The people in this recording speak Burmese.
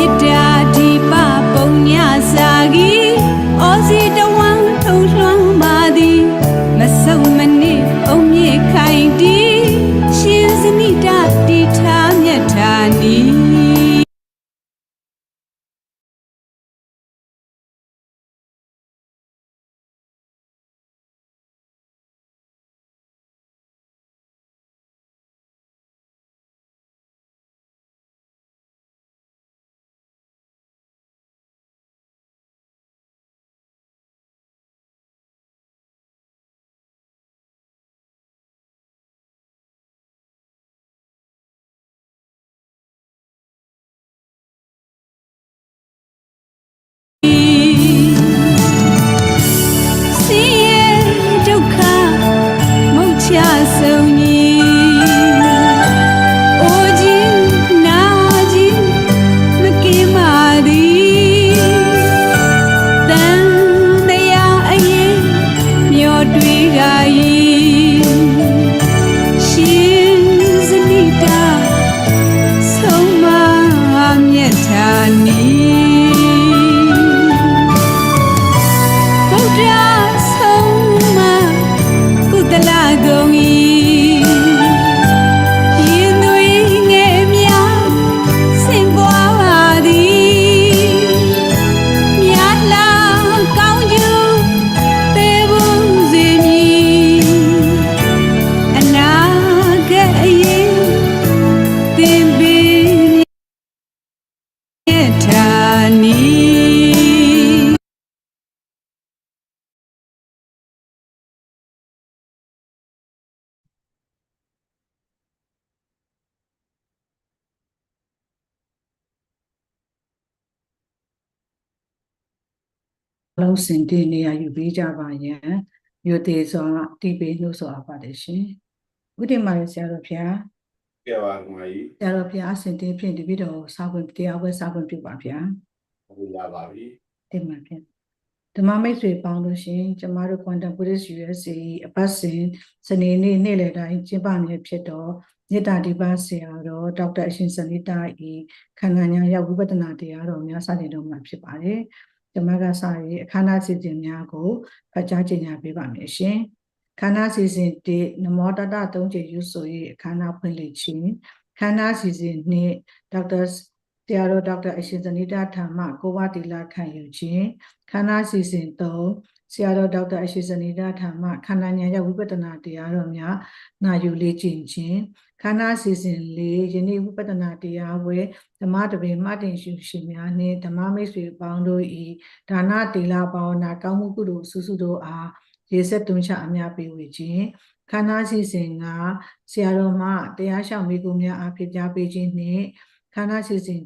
you der သ လုံးစင်တည်နေရယူပေးကြပါယံယုတေစွာတိပေးလို့ဆိုအပ်ပါတယ်ရှင်ဥဒိမာရဆရာတော်ဖျားကဲပါဒီမကြီးဆရာတော်ဖျားအစင်တင်ဖြင့်တပိတော်စာခွင့်တရားဝဲစာခွင့်ပြုပါဗျာအခုရပါပြီတင်ပါဗျာဓမ္မမိတ်ဆွေပေါင်းလို့ရှင်ကျမတို့ Quantum Buddhist USA အပတ်စဉ်စနေနေ့နေ့လယ်တိုင်းကျင်းပနေဖြစ်တော့မေတ္တာဒီပါဆရာတော်ဒေါက်တာအရှင်စနိတာဤခန္ဓာညာရောက်ဝိပဿနာတရားတော်များစတင်တော်မှာဖြစ်ပါတယ် ကျမကစာရေးအခမ်းအနားစီစဉ်များကိုဖတ်ကြားကြေညာပေးပါမယ်ရှင်ခန္ဓာစီစဉ်တေနမောတတသုံးချေယူဆို၍ခန္ဓာဖွင့်လှစ်ခြင်းခန္ဓာစီစဉ်နှင့်ဒေါက်တာတရားတော်ဒေါက်တာအရှင်ဇနိတာထာမကိုဝတိလာခံယူခြင်းခန္ဓာစီစဉ်သုံး ဆရာတော်ဒေါက်တာအရှင်ဇနိတာထာမခန္ဓာဉာဏ်ရောက်ဝိပဿနာတရားတော်များနာယူလေ့ကျင့်ခြင်းခန္ဓာစီစဉ်လေးယနေ့ဝိပဿနာတရားဝဲဓမ္မတပင်မှတ်တင်ရှုရှင်များနှင့်ဓမ္မမိတ်ဆွေပေါင်းတို့ဤဒါနတေလဘာဝနာကောင်းမှုကုသိုလ်စုစုတို့အားရေဆက်တွန်းချအများပေးဝေခြင်းခန္ဓာစီစဉ်ကဆရာတော်မှတရားရှောင်မိကူများအားဖြည့်ကြားပေးခြင်းနှင့်ခန္ဓာစီစဉ်